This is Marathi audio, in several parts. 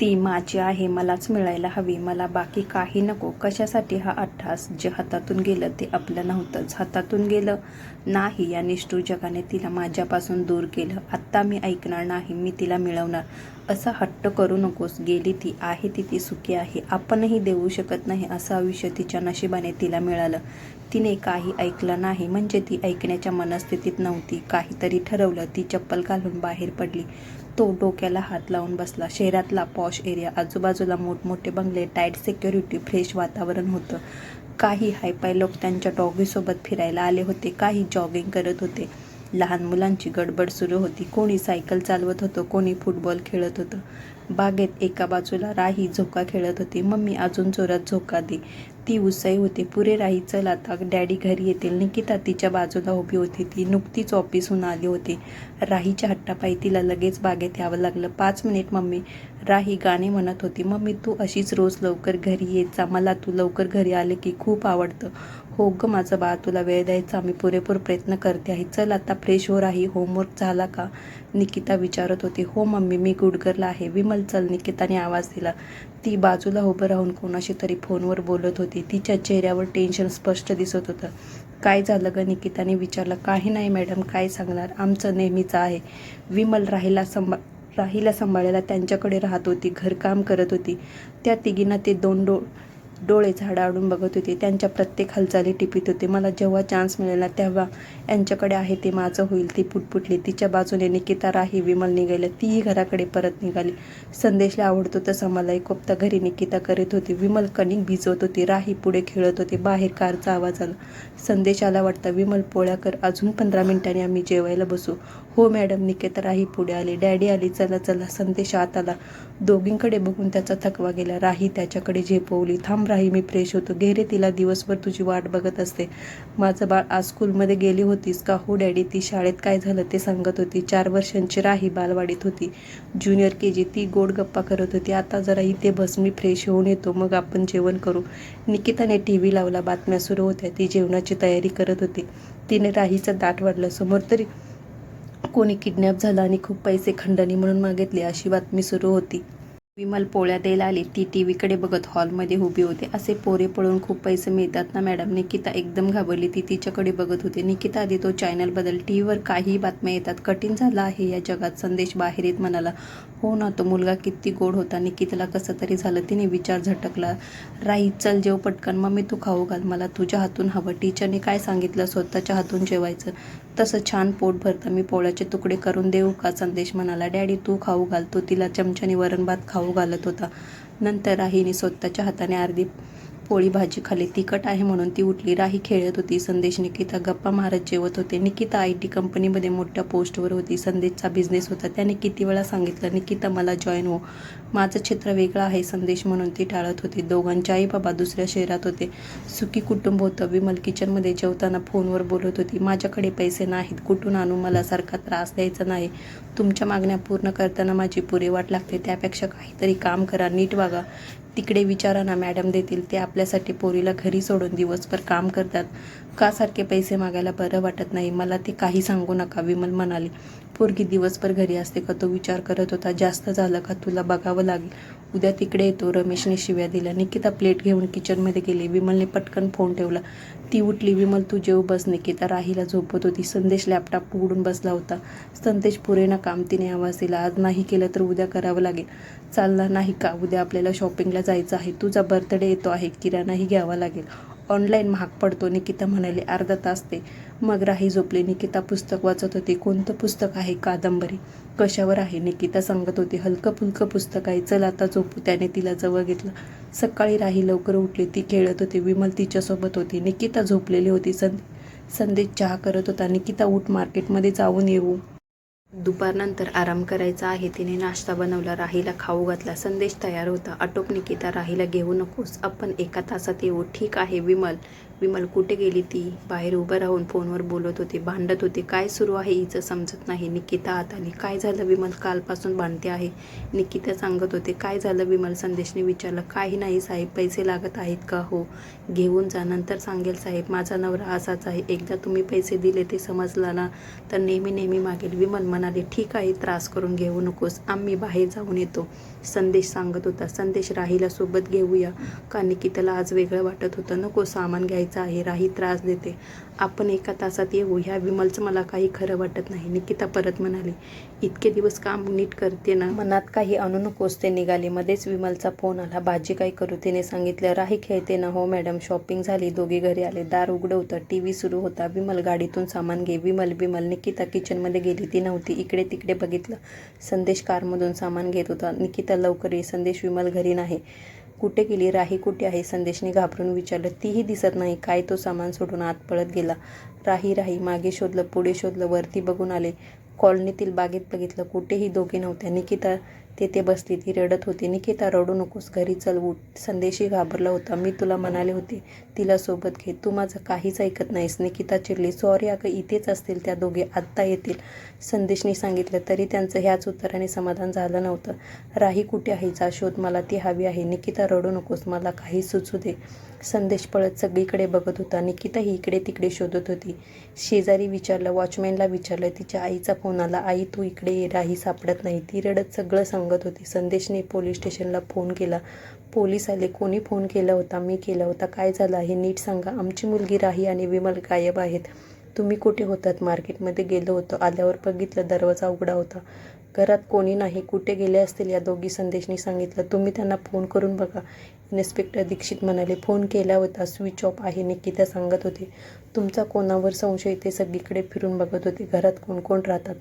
ती माझी आहे मलाच मिळायला हवी. मला बाकी काही नको. कशासाठी हा अट्ठास? जे हातातून गेलं ते आपलं नव्हतंच. हातातून गेलं नाही या निष्ठूर जगाने तिला माझ्यापासून दूर केलं. आत्ता मी ऐकणार नाही मी तिला मिळवणार. असा हट्ट करू नकोस. गेली ती आहे ती ती सुखी आहे. आपणही देऊ शकत नाही असं आयुष्य तिच्या नशिबाने तिला मिळालं. तिने काही ऐकलं नाही म्हणजे ती ऐकण्याच्या मनस्थितीत नव्हती. काहीतरी ठरवलं ती चप्पल घालून बाहेर पडली. तो डोक्याला हात लावून बसला. शहरातला पॉश एरिया आजूबाजूला मोठमोठे बंगले टाईट सिक्युरिटी फ्रेश वातावरण होतं. काही हायपाय लोक त्यांच्या डॉगीसोबत फिरायला आले होते. काही जॉगिंग करत होते. लहान मुलांची गडबड सुरू होती. कोणी सायकल चालवत होतं कोणी फुटबॉल खेळत होतं. बागेत एका बाजूला राही झोका खेळत होती. मम्मी अजून जोरात झोका दे. ती उत्साही होती. पुरे राही चल आता. डॅडी घरी येतील. निकिता तिच्या बाजूला उभी होती. ती नुकतीच ऑफिसहून आली होती. राहीच्या हट्टापायी तिला लगेच बागेत यावं लागलं. पाच मिनिट मम्मी राही गाणे म्हणत होती. मम्मी तू अशीच रोज लवकर घरी येत जा. मला तू लवकर घरी आले की खूप आवडतं. हो ग माझं बा तुला वेळ द्यायचा. मी पुरेपूर प्रयत्न करते आहे. चल आता फ्रेश हो राही. होमवर्क झाला का? निकिता विचारत होती. हो मम्मी मी गुडगरला आहे. विमल चल निकिताने आवाज दिला. ती बाजूला उभं राहून कोणाशी तरी फोनवर बोलत होती. तिच्या चेहऱ्यावर टेन्शन स्पष्ट दिसत होतं. काय झालं ग निकिताने विचारलं. काही नाही मॅडम काय सांगणार? आमचं नेहमीचं आहे. विमल राहिला संभा राहिला सांभाळायला त्यांच्याकडे राहत होती. घरकाम करत होती. त्या तिघींना ते दोन डो डोळे झाडाडून बघत होते. त्यांच्या प्रत्येक हालचाली टिपीत होते. मला जेव्हा चान्स मिळाला तेव्हा यांच्याकडे आहे ते माझं होईल ती पुटपुटली. तिच्या बाजूने निकिता राही विमल निघाल्या तीही घराकडे परत निघाली. संदेशला आवडतो तसा मलाही कोपता घरी निकिता करीत होती. विमल कणिक भिजवत होती. राही पुढे खेळत होती. बाहेर कारचा आवाज आला. संदेश आला वाटता विमल पोळ्या कर. अजून पंधरा मिनिटांनी आम्ही जेवायला बसू. हो मॅडम निकिता राही पुढे आली. डॅडी आली चला चला संदेश आत आला. दोघींकडे बघून त्याचा थकवा गेला. राही त्याच्याकडे झेपवली. थांब राही मी फ्रेश होतो. घेरे तिला दिवसभर तुझी वाट बघत असते. माझं बाळ आज स्कूलमध्ये गेली होतीस का? हो डॅडी ती शाळेत काय झालं ते सांगत होती. चार वर्षांची राही बालवाडीत होती. ज्युनियर के जी ती गोड गप्पा करत होती. आता जरा इथे बस मी फ्रेश होऊन येतो. मग आपण जेवण करू. निकिताने टी व्ही लावला. बातम्या सुरू होत्या. ती जेवणाची तयारी करत होती. तिने राहीचं दाट वाढलं. समोर तरी कोणी किडनॅप झालं आणि खूप पैसे खंडणी म्हणून मागितले अशी बातमी सुरू होती. विमल पोळ्या द्यायला आली. ती टी व्हीकडे बघत हॉलमध्ये उभी होते. असे पोरे पळून खूप पैसे मिळतात ना मॅडम? निकिता एकदम घाबरली. ती तिच्याकडे बघत होती. निकिता आधी तो चॅनल बदल टी व्हीवर काही बातम्या येतात. कठीण झालं आहे या जगात. संदेश बाहेर येत म्हणाला हो ना तो मुलगा किती गोड होता. निकिताला कसं तरी झालं. तिने विचार झटकला. राई चल जेव पटकन. मग मी तू खाऊ घाल. मला तुझ्या हातून हवं. टीचरने काय सांगितलं? स्वतःच्या हातून जेवायचं. तसं छान पोट भरतं. मी पोळ्याचे तुकडे करून देऊ का? संदेश म्हणाला डॅडी तू खाऊ घाल तो तिला चमच्याने वरण भात खाऊ घालत होता. नंतर राहीने स्वतःच्या हाताने अर्धी पोळी भाजी खाली तिखट आहे म्हणून ती उठली. राही खेळत होती. संदेश निकिता गप्पा मारत जेवत होते. निकिता आय टी कंपनीमध्ये मोठ्या पोस्टवर होती. संदेशचा बिझनेस होता. त्याने किती वेळा सांगितलं निकिता मला जॉईन हो. माझं क्षेत्र वेगळं आहे संदेश म्हणून ती टाळत होती. दोघांचे आई बाबा दुसऱ्या शहरात होते. सुखी कुटुंब होतं. विमल किचनमध्ये जेवताना फोनवर बोलत होती माझ्याकडे पैसे नाहीत. कुठून आणू? मला सारखा त्रास द्यायचा नाही. तुमच्या मागण्या पूर्ण करताना माझी पुरे वाट लागते. त्यापेक्षा काहीतरी काम करा. नीट वागा. तिकडे विचारा ना मॅडम देतील. ते आपल्यासाठी पोरीला घरी सोडून दिवसभर काम करतात. का सारखे पैसे मागायला बरं वाटत नाही? मला ते काही सांगू नका विमल म्हणाले. पोरगी दिवसभर घरी असते का तो विचार करत होता जास्त झालं का तुला बघावं लागेल? उद्या तिकडे येतो. रमेशने शिव्या दिल्या. निकिता प्लेट घेऊन किचनमध्ये गेली. विमलने पटकन फोन ठेवला. ती उठली. विमल तू जेव बस निकिता. राहीला झोपत होती. संदेश लॅपटॉप उघडून बसला होता. संदेश पुरेना काम तिने आवाज दिला. आज नाही केलं तर उद्या करावं लागेल. चालणार नाही का? उद्या आपल्याला शॉपिंगला जायचं आहे. तुझा बर्थडे येतो आहे. किराणाही घ्यावा लागेल. ऑनलाईन महाग पडतो निकिता म्हणाली. अर्धा तास ते मग राही झोपली. निकिता पुस्तक वाचत होती. कोणतं पुस्तक आहे कादंबरी? कशावर आहे? निकिता सांगत होती हलकं फुलकं पुस्तक आहे. चल आता झोपू. त्याने तिला जवळ घेतलं. सकाळी राही लवकर उठली. ती खेळत होती. विमल तिच्यासोबत होती. निकिता झोपलेली होती. सं संदेश चहा करत होता. निकिता उठ मार्केटमध्ये जाऊन येऊ. दुपारनंतर आराम करायचा आहे. तिने नाश्ता बनवला. राहीला खाऊ घातला. संदेश तयार होता. आटोप निकिता राहीला घेऊ नकोस. आपण एका तासात येऊ. ठीक आहे विमल. विमल कुठे गेली ती? बाहेर उभं राहून फोनवर बोलत होते भांडत होते. काय सुरू आहे हिचं समजत नाही. निकिता आत आली. काय झालं विमल? कालपासून भांडते आहे. निकिता सांगत होते काय झालं विमल? संदेशने विचारलं काही नाही साहेब पैसे लागत आहेत का? हो घेऊन जा. नंतर सांगेल साहेब माझा नवरा असाच आहे. एकदा तुम्ही पैसे दिले ते समजला ना तर नेहमी नेहमी मागेल. विमल म्हणाले ठीक आहे त्रास करून घेऊ नकोस. आम्ही बाहेर जाऊन येतो. संदेश सांगत होता संदेश राहीला सोबत घेऊया. का निकिताला आज वेगळं वाटत होतं? नको सामान घ्यायचं आहे राही त्रास देते. आपण एका तासात येऊ ह्या विमलचं मला काही खरं वाटत नाही. निकिता परत म्हणाली इतके दिवस काम नीट करते ना? मनात काही आणू नकोस ते निघाले. मध्येच विमलचा फोन आला. भाजी काय करू? तिने सांगितलं राही खेळते ना हो मॅडम. शॉपिंग झाली. दोघे घरी आले. दार उघडं होतं टी व्ही सुरू होता. विमल गाडीतून सामान घे. विमल विमल. निकिता किचनमध्ये गेली. ती नव्हती. इकडे तिकडे बघितलं. संदेश कारमधून सामान घेत होता. निकिता लवकर ये. संदेश विमल घरी नाही. कुठे गेली राही कुठे आहे? संदेशने घाबरून विचारलं. तीही दिसत नाही. काय तो सामान सोडून आत पळत गेला. राही राही मागे शोधलं पुढे शोधलं वरती बघून आले. कॉलनीतील बागेत बघितलं. कुठेही दोघे नव्हत्या निकिता तेथे बसली. ती रडत होती. निकिता रडू नकोस. घरी चल उठ. संदेशही घाबरला होता. मी तुला म्हणाले होते. तिला सोबत घे तू माझं काहीच ऐकत नाहीस निकिता चिडली. सॉरी अगं इथेच असतील त्या दोघे. आत्ता येतील. संदेशने सांगितलं तरी त्यांचं ह्याच उत्तराने समाधान झालं नव्हतं. राही कुठे आहे? जा शोध. मला ती हवी आहे. निकिता रडू नकोस. मला काही सुचू दे. संदेश पळत सगळीकडे बघत होता. निकिता ही इकडे तिकडे शोधत होती. शेजारी विचारलं वॉचमॅनला विचारलं तिच्या आईचा फोन आला. आई तू इकडे ये. राही सापडत नाही. ती रडत सगळं सांगत होती. संदेशने पोलीस स्टेशनला फोन केला. पोलीस आले कोणी फोन केला होता? मी केला होता. काय झालं आहे? नीट सांगा. आमची मुलगी राही आणि विमल गायब आहेत. तुम्ही कुठे होतात? मार्केटमध्ये गेलो होतो. आल्यावर बघितलं दरवाजा उघडा होता. घरात कोणी नाही. कुठे गेले असतील या दोघी? संदेशनी सांगितलं. तुम्ही त्यांना फोन करून बघा. इन्स्पेक्टर दीक्षित म्हणाले फोन केला होता. स्विच ऑफ आहे. निकिता सांगत होते. तुमचा कोणावर संशय? ते सगळीकडे फिरून बघत होते. घरात कोण कोण राहतात?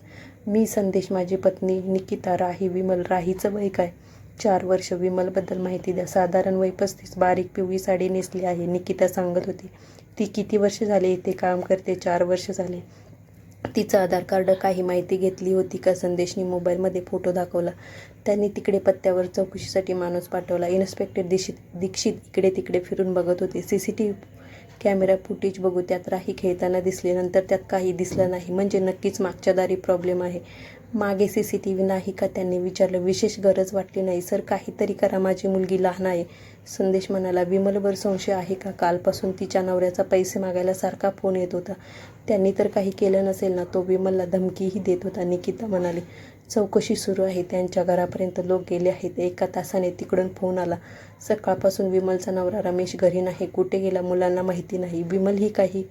मी संदेश. माझी पत्नी निकिता राही विमल. राहीचं वय काय? चार वर्ष विमलबद्दल माहिती द्या. साधारण वय पस्तीस बारीक पिवळी साडी नेसली आहे निकिता सांगत होती. ती किती वर्ष झाली इथे? काम करते चार वर्ष झाले. तिचं आधार कार्ड काही माहिती घेतली होती का? संदेशनी मोबाईलमध्ये फोटो दाखवला. त्यांनी तिकडे पत्त्यावर चौकशीसाठी माणूस पाठवला. इन्स्पेक्टर दीक्षित दीक्षित इकडे तिकडे फिरून बघत होते. C C T V camera footage बघू त्यात राही खेळताना दिसले. नंतर त्यात काही दिसलं नाही. म्हणजे नक्कीच मागच्या दारी प्रॉब्लेम आहे. मागे सी सी टी व्ही नाही का? त्यांनी विचारलं विशेष गरज वाटली नाही सर काहीतरी करा माझी मुलगी लहान आहे. संदेश म्हणाला विमलवर संशय आहे का? कालपासून तिच्या नवऱ्याचा पैसे मागायला सारखा फोन येत होता. त्यांनी तर काही केलं नसेल ना तो विमलला धमकीही देत होता निकिता म्हणाली. चौकशी सुरू आहे त्यांच्या घरापर्यंत लोक गेले आहेत. एका तासाने तिकडून फोन आला. सकाळपासून विमलचा नवरा रमेश घरी नाही कुठे गेला मुलांना माहिती नाही. विमल ही काही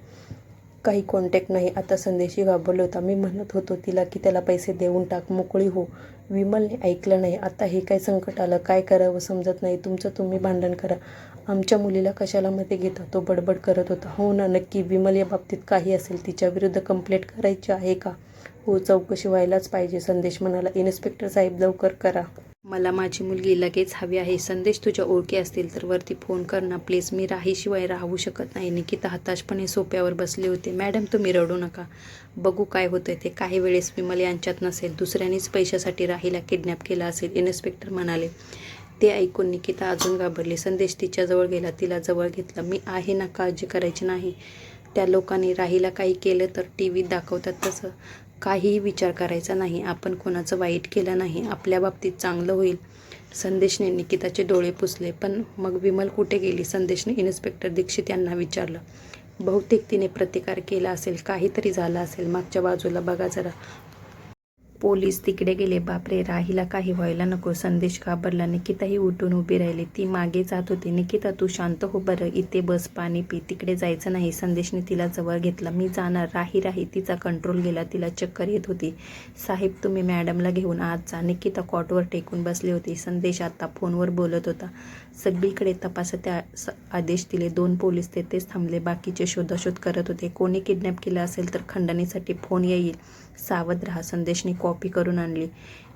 काही कॉन्टॅक्ट नाही. आता संदेशी घाबरला होता. मी म्हणत होतो तिला की त्याला पैसे देऊन टाक मोकळी हो. विमलने ऐकलं नाही. आता हे काय संकट आलं? काय करावं समजत नाही. तुमचं तुम्ही भांडण करा. आमच्या मुलीला कशाला मध्ये घेता? तो बडबड करत होता. हो ना नक्की. विमल या बाबतीत काही असेल तिच्या विरुद्ध कंप्लेंट करायची आहे का? हो चौकशी व्हायलाच पाहिजे. संदेश म्हणाला इन्स्पेक्टर साहेब लवकर करा. मला माझी मुलगी लगेच हवी आहे. संदेश तुझ्या ओळखी असतील तर वरती फोन कर ना प्लीज मी राहीशिवाय राहू शकत नाही. निकिता हताशपणे सोप्यावर बसले होते. मॅडम तुम्ही रडू नका. बघू काय होतंय ते. काही वेळेस विमल यांच्यात नसेल. दुसऱ्यांनीच पैशासाठी राहीला किडनॅप केला असेल इन्स्पेक्टर म्हणाले. ते ऐकून निकिता अजून घाबरली. संदेश तिच्याजवळ गेला. तिला जवळ घेतलं. मी आहे ना काळजी करायची नाही. त्या लोकांनी राहीला काही केलं तर टी व्हीत दाखवतात तसं. काहीही विचार करायचा नाही. आपण कोणाचं वाईट केलं नाही आपल्या बाबतीत चांगलं होईल. संदेशने निकिताचे डोळे पुसले पण मग विमल कुठे गेली? संदेशने इन्स्पेक्टर दीक्षित यांना विचारलं. बहुतेक तिने प्रतिकार केला असेल काहीतरी झालं असेल. मागच्या बाजूला बघा जरा. पोलीस तिकडे गेले. बापरे राहीला काही व्हायला नको. संदेश घाबरला. निकिताही उठून उभी राहिली. ती मागे जात होती. निकिता तू शांत हो बरं. इथे बस पाणी पी. तिकडे जायचं नाही. संदेशने तिला जवळ घेतला. मी जाणार. राही राही. तिचा कंट्रोल गेला. तिला चक्कर येत होती. साहेब तुम्ही मॅडमला घेऊन आज जा. निकिता कॉटवर टेकून बसली होती. संदेश आता फोनवर बोलत होता. सगळीकडे तपासाचे स- आदेश दिले. दोन पोलीस तेथेच थांबले. बाकीचे शोधाशोध करत होते. कोणी किडनॅप केलं असेल तर खंडणीसाठी फोन येईल. सावध राहा. संदेशने कॉपी करून आणली.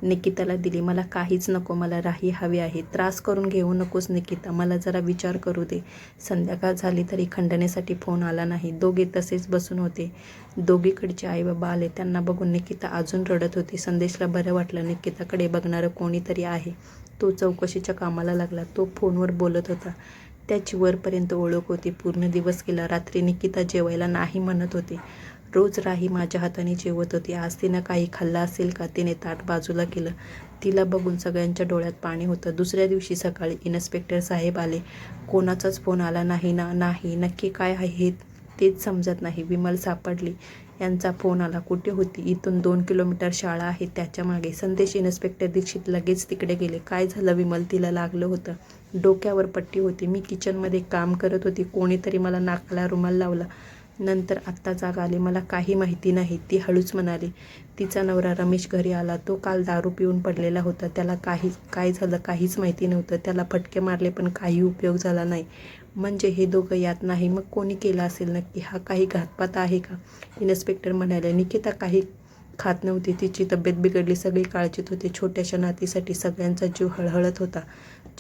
निकिताला दिली मला काहीच नको. मला राही हवी आहे. त्रास करून घेऊ नकोस निकिता. मला जरा विचार करू दे. संध्याकाळ झाली तरी खंडणीसाठी फोन आला नाही. दोघे तसेच बसून होते. दोघीकडचे आई बाबा आले. त्यांना बघून निकिता अजून रडत होती. संदेशला बरं वाटलं. निकिताकडे बघणारं कोणीतरी आहे. तो चौकशीच्या कामाला लागला. तो फोनवर बोलत होता. त्याची वरपर्यंत ओळख होती. पूर्ण दिवस गेला. रात्री निकिता जेवायला नाही म्हणत होती. रोज राही माझ्या हाताने जेवत होती. आज तिनं काही खाल्लं असेल का? तिने ताट बाजूला केलं. तिला बघून सगळ्यांच्या डोळ्यात पाणी होतं. दुसऱ्या दिवशी सकाळी इन्स्पेक्टर साहेब आले. कोणाचाच फोन आला नाही ना? नाही. नक्की काय आहे हे तेच समजत नाही. विमल सापडली. यांचा फोन आला. कुठे होती? इथून दोन किलोमीटर शाळा आहे. त्याच्यामागे संदेश इन्स्पेक्टर दीक्षित लगेच तिकडे गेले. काय झालं? विमल तिला लागलं होतं. डोक्यावर पट्टी होती. मी किचनमध्ये काम करत होती. कोणीतरी मला नाकाला रुमाल लावला. नंतर आत्ता जाग आली. मला काही माहिती नाही. ती हळूच म्हणाली. तिचा नवरा रमेश घरी आला. तो काल दारू पिऊन पडलेला होता. त्याला काही काय झालं काहीच माहिती नव्हतं. त्याला फटके मारले पण काही उपयोग झाला नाही. म्हणजे हे दोघं यात नाही. मग कोणी केलं असेल नक्की? हा काही घातपात आहे का? इन्स्पेक्टर म्हणाले निकिता काही खात नव्हती. तिची तब्येत बिघडली. सगळी काळजीत होते. छोट्याशा नातीसाठी सगळ्यांचा जीव हळहळत होता.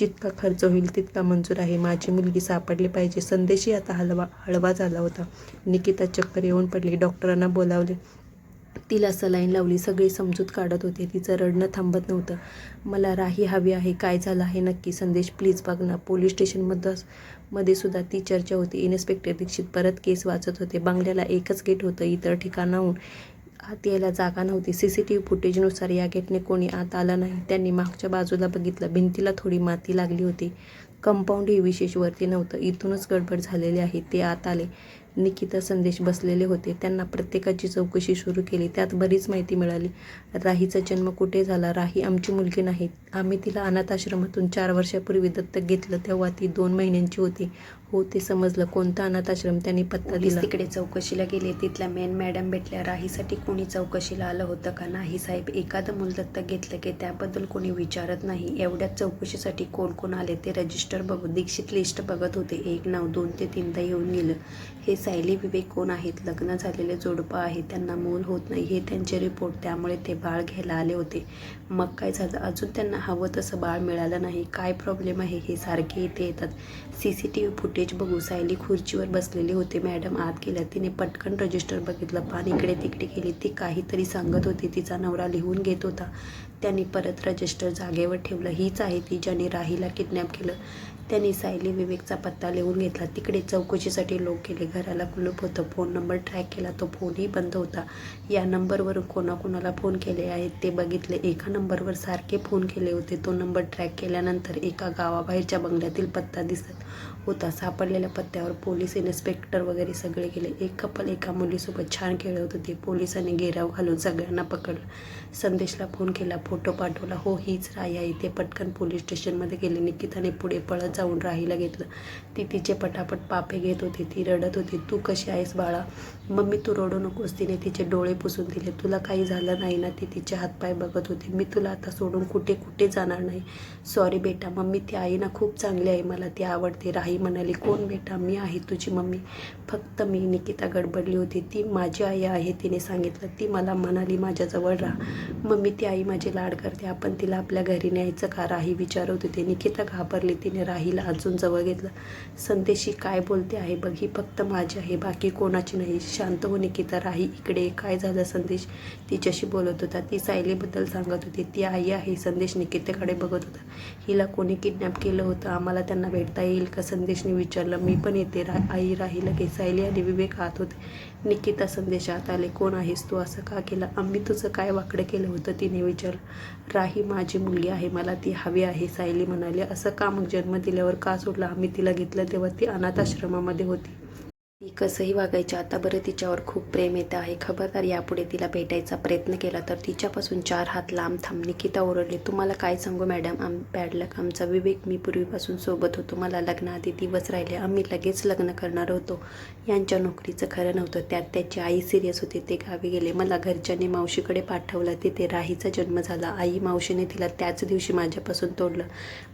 जितका खर्च होईल तितका मंजूर आहे. माझी मुलगी सापडली पाहिजे. संदेशही आता हलवा हळवा झाला होता. निकिता चक्कर येऊन पडली. डॉक्टरांना बोलावले तिला सलाईन लावली सगळी समजूत काढत होते. तिचं रडणं थांबत नव्हतं. मला राही हवी आहे काय झालं आहे नक्की? संदेश प्लीज बघ ना. पोलीस स्टेशनमध्ये मध्ये सुद्धा ती चर्चा होती. इन्स्पेक्टर दीक्षित परत केस वाचत होते. बंगल्याला एकच गेट होतं इतर ठिकाणाहून आत यायला जागा नव्हती. सी सी टी व्ही फुटेजनुसार या गेटने कोणी आत आला नाही. त्यांनी मागच्या बाजूला बघितलं. भिंतीला थोडी माती लागली होती. कंपाऊंडही विशेष वरती नव्हतं. इथूनच गडबड झालेली आहे. ते आत आले. निकिता संदेश बसलेले होते. त्यांना प्रत्येकाची चौकशी सुरू केली. त्यात बरीच माहिती मिळाली. राहीचा जन्म कुठे झाला? राही आमची मुलगी नाही. आम्ही तिला अनाथाश्रमातून चार वर्षापूर्वी दत्तक घेतलं. तेव्हा ती दोन महिन्यांची होती. हो ते समजलं. कोणता अनाथाश्रम त्यांनी पत्ता दिला? तिकडे चौकशीला गेले. तिथल्या मेन मॅडम भेटल्या. राहीसाठी कोणी चौकशीला आलं होतं का नाही? साहेब एखादं मूल दत्तक घेतलं की त्याबद्दल कोणी विचारत नाही. एवढ्याच चौकशीसाठी कोण कोण आले ते रजिस्टर बघू दीक्षित लिस्ट बघत होते. एक नाव दोन ते तीनदा येऊन गेलं. हे सायली विवेक कोण आहेत? लग्न झालेले जोडपं आहे त्यांना मूल होत नाही. हे त्यांचे रिपोर्ट त्यामुळे ते बाळ घ्यायला आले होते. मग काय झालं? अजून त्यांना हवं तसं बाळ मिळालं नाही. काय प्रॉब्लेम आहे? हे सारखे इथे येतात. C C T V footage बघू सायली खुर्चीवर बसलेली होते. मॅडम आत गेल्या. तिने पटकन रजिस्टर बघितलं. पान इकडे तिकडे गेली ती काहीतरी सांगत होती. तिचा नवरा लिहून घेत होता. त्यांनी परत रजिस्टर जागेवर ठेवलं. हीच आहे ती ज्याने राहीला किडनॅप केलं. त्यांनी सायली विवेकचा पत्ता लिहून घेतला. तिकडे चौकशीसाठी लोक गेले. घराला कुलूप होतं. फोन नंबर ट्रॅक केला. तो फोनही बंद होता. या नंबरवरून कोणाकोणाला फोन केले आहेत ते बघितले. एका नंबरवर सारखे फोन केले होते. तो नंबर ट्रॅक केल्यानंतर एका गावाबाहेरच्या बंगल्यातील पत्ता दिसत होता. सापडलेल्या पत्त्यावर पोलीस इन्स्पेक्टर वगैरे सगळे गेले. एक कपल एका मुलीसोबत छान खेळत होते. पोलिसांनी घेराव घालून सगळ्यांना पकडलं. संदेशला फोन केला. फोटो पाठवला. हो हीच राही आहे. ते पटकन पोलीस स्टेशनमध्ये गेले. निकिताने पुढे पळत जाऊन राहीला घेतलं. ती तिचे पटापट पापे घेत होती ती रडत होती तू कशी आहेस बाळा? मम्मी तू रडू नकोस तिने तिचे डोळे पुसून दिले. तुला काही झालं नाही ना? ती तिचे हातपाय बघत होती. मी तुला आता सोडून कुठे कुठे जाणार नाही. सॉरी बेटा मम्मी ती आई ना खूप चांगली आहे. मला ती आवडते. राही म्हणाली कोण बेटा? मी आहे तुझी मम्मी. फक्त मी निकिता गडबडली होती. ती माझी आई आहे तिने सांगितलं. ती मला म्हणाली माझ्याजवळ राहा. मम्मी ती आई माझे लाड करते. आपण तिला आपल्या घरी न्यायचं का? राही विचारत होते. निकिता घाबरली. तिने राहीला अजून जवळ घेतलं. संदेशी काय बोलते आहे? बघ ही फक्त माझी आहे. बाकी कोणाची नाही. शांत हो निकिता राही इकडे काय झालं संदेश? तिच्याशी बोलत होता. ती सायलीबद्दल सांगत होती. ती आई आहे. संदेश निकितेकडे बघत होता. हिला कोणी किडनॅप केलं होतं? आम्हाला त्यांना भेटता येईल का? संदेशने विचारलं. मी पण येते. रा आई राही लगे सायली आणि विवेक आत होते. निकिता संदेशात आले. कोण आहेस तू? असं का केलं? आम्ही तुझं काय वाकडं केलं होतं? तिने विचारलं. राही माझी मुलगी आहे. मला ती हवी आहे सायली म्हणाली. असं का मग? जन्म दिल्यावर का सोडलं? आम्ही तिला घेतलं तेव्हा ती अनाथाश्रमामध्ये होती. ती कसंही वागायची आता बरं तिच्यावर खूप प्रेम येतं आहे. खबरदार यापुढे तिला भेटायचा प्रयत्न केला तर तिच्यापासून चार हात लांब थांब. निकिता ओरडली तुम्हाला काय सांगू मॅडम? आम बॅड लक आमचा विवेक मी पूर्वीपासून सोबत होतो. मला लग्नाआधी दिवस राहिले. आम्ही लगेच लग्न करणार होतो. यांच्या नोकरीचं खरं नव्हतं. त्यात त्याची आई सिरियस होती. ते गावी गेले. मला घरच्यांनी मावशीकडे पाठवलं. तिथे राहीचा जन्म झाला. आई मावशीने तिला त्याच दिवशी माझ्यापासून तोडलं.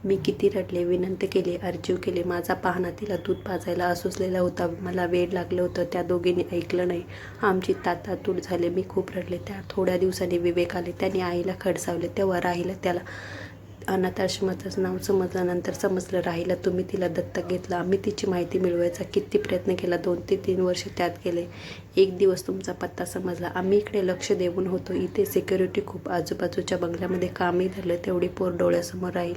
मी किती रडले विनंती केली अर्जीव केले. माझा पाहणा तिला दूध पाजायला असुसलेला होता. मला वेळ लागलं होतं त्या दोघींनी ऐकलं नाही. आमची तातातूट झाले मी खूप रडले. त्या थोड्या दिवसांनी विवेक आले त्यांनी आईला खडसावले. तेव्हा राहिलं त्याला अनाथाश्रमाचं नाव समजल्यानंतर नंतर समजलं राहिला तुम्ही तिला दत्तक घेतलं. आम्ही तिची माहिती मिळवायचा किती प्रयत्न केला दोन ते तीन वर्ष त्यात गेले. एक दिवस तुमचा पत्ता समजला. आम्ही इकडे लक्ष देऊन होतो. इथे सिक्युरिटी खूप आजूबाजूच्या बंगल्यामध्ये कामही धरलं तेवढी पोर डोळ्यासमोर राहील.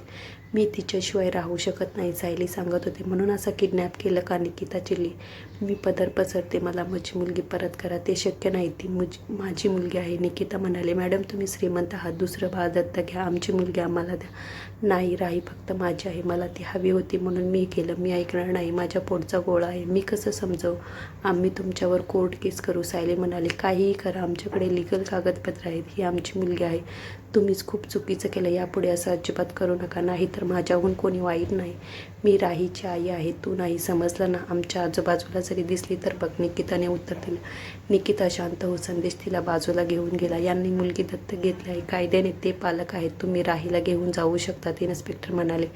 मी तिच्याशिवाय राहू शकत नाही सायली सांगत होते. म्हणून असं किडनॅप केलं का निकिता चिल्ली मी पदर पसरते मला माझी मुलगी परत करा. ते शक्य नाही. ती मुज माझी मुलगी आहे. निकिता म्हणाले मॅडम तुम्ही श्रीमंत आहात. दुसरं बाळ दत्त घ्या. आमची मुलगी आम्हाला द्या. नाही राही फक्त माझी आहे मला ती हवी होती म्हणून मी केलं. मी ऐकणार नाही. माझ्या पोटचा गोळा आहे. मी कसं समजवू? आम्ही तुमच्यावर कोर्ट केस करू सायली म्हणाले. काहीही करा. आमच्याकडे लिगल कागदपत्र आहेत. ही आमची मुलगी आहे. तुम्हीच खूप चुकीचं केलं. यापुढे असं अजिबात करू नका. नाही तर माझ्याहून कोणी वाईट नाही. मी राहीची आई आहे. तू नाही समजलं ना? आमच्या आजूबाजूला जरी दिसली तर बघ. निकिताने उत्तर दिलं. निकिता शांत हो. संदेश तिला बाजूला घेऊन गेला. यांनी मुलगी दत्तक घेतली आहे. कायद्याने ते पालक आहेत. तुम्ही राहीला घेऊन जाऊ शकता. शकतात इन्स्पेक्टर म्हणाले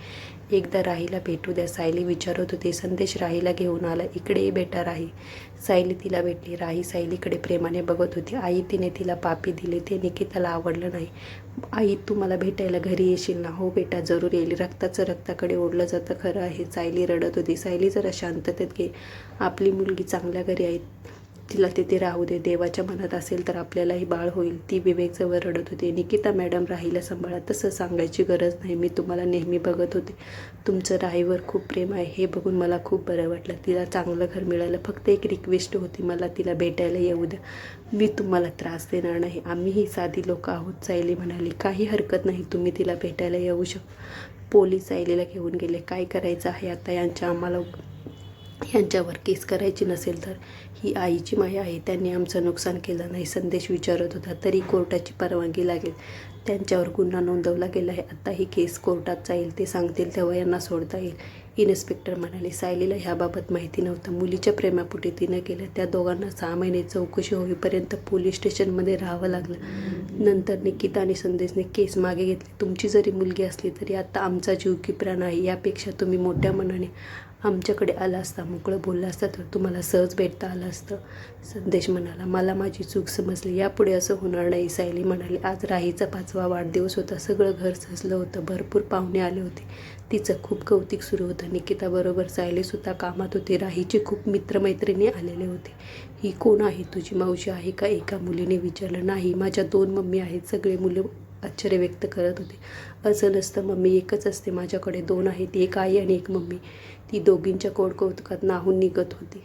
एकदा राहीला भेटू द्या सायली विचारत होती संदेश राहीला घेऊन आला इकडे बेटा राही. सायली तिला भेटली राही सायलीकडे प्रेमाने बघत होती. आई तिने तिला पापी दिली ते निकिताला आवडलं नाही. आई तू मला भेटायला घरी येशील ना? हो बेटा जरूर येईल. रक्ताचं रक्ताकडे ओढलं जातं खरं आहे. सायली रडत होती. सायली जरा शांततेत घे. आपली मुलगी चांगल्या घरी आहे. तिला तिथे राहू दे देवाच्या मनात असेल तर आपल्यालाही बाळ होईल. ती विवेकजवळ रडत होती. निकिता मॅडम राहीला सांभाळा तसं सांगायची गरज नाही. मी तुम्हाला नेहमी बघत होते. तुमचं राहीवर खूप प्रेम आहे. हे बघून मला खूप बरं वाटलं. तिला चांगलं घर मिळालं. फक्त एक रिक्वेस्ट होती. मला तिला भेटायला येऊ द्या. मी तुम्हाला त्रास देणार नाही. आम्हीही साधी लोक आहोत सायली म्हणाली. काही हरकत नाही. तुम्ही तिला भेटायला येऊ शक पोलीस सायलीला घेऊन गेले. काय करायचं आहे आता? यांच्या आम्हाला यांच्यावर केस करायची नसेल तर. ही आईची माया आहे. त्यांनी आमचं नुकसान केलं नाही संदेश विचारत होता. तरी कोर्टाची परवानगी लागेल. त्यांच्यावर गुन्हा नोंदवला गेला आहे. आता ही केस कोर्टात जाईल ते सांगतील तेव्हा यांना सोडता येईल. इन्स्पेक्टर म्हणाले सायलीला ह्याबाबत माहिती नव्हतं. मुलीच्या प्रेमापोटी तिनं केलं. त्या दोघांना सहा महिने चौकशी होईपर्यंत पोलीस स्टेशनमध्ये राहावं लागलं. नंतर निकिता आणि संदेशने केस मागे घेतली. तुमची जरी मुलगी असली तरी आता आमचा जीव की प्राण आहे यापेक्षा तुम्ही मोठ्या मनाने आमच्याकडे आला असता मोकळं बोलला असता तर तुम्हाला सहज भेटता आलं असतं. संदेश म्हणाला मला माझी चूक समजली. यापुढे असं होणार नाही सायली म्हणाली. आज राहीचा पाचवा वाढदिवस होता. सगळं घर सजलं होतं. भरपूर पाहुणे आले होते. तिचं खूप कौतिक सुरू होतं. निकिताबरोबर सायलीसुद्धा कामात होती. राहीचे खूप मित्रमैत्रिणी आलेले होते. ही कोण आहे? तुझी मावशी आहे का? एका मुलीने विचारलं. नाही. माझ्या दोन मम्मी आहेत. सगळे मुलं आश्चर्य व्यक्त करत होते. असं नसतं. मम्मी एकच असते. माझ्याकडे दोन आहेत. एक आई आणि एक मम्मी. ती दोघींच्या कोडकौतुकात नाहून निघत होती.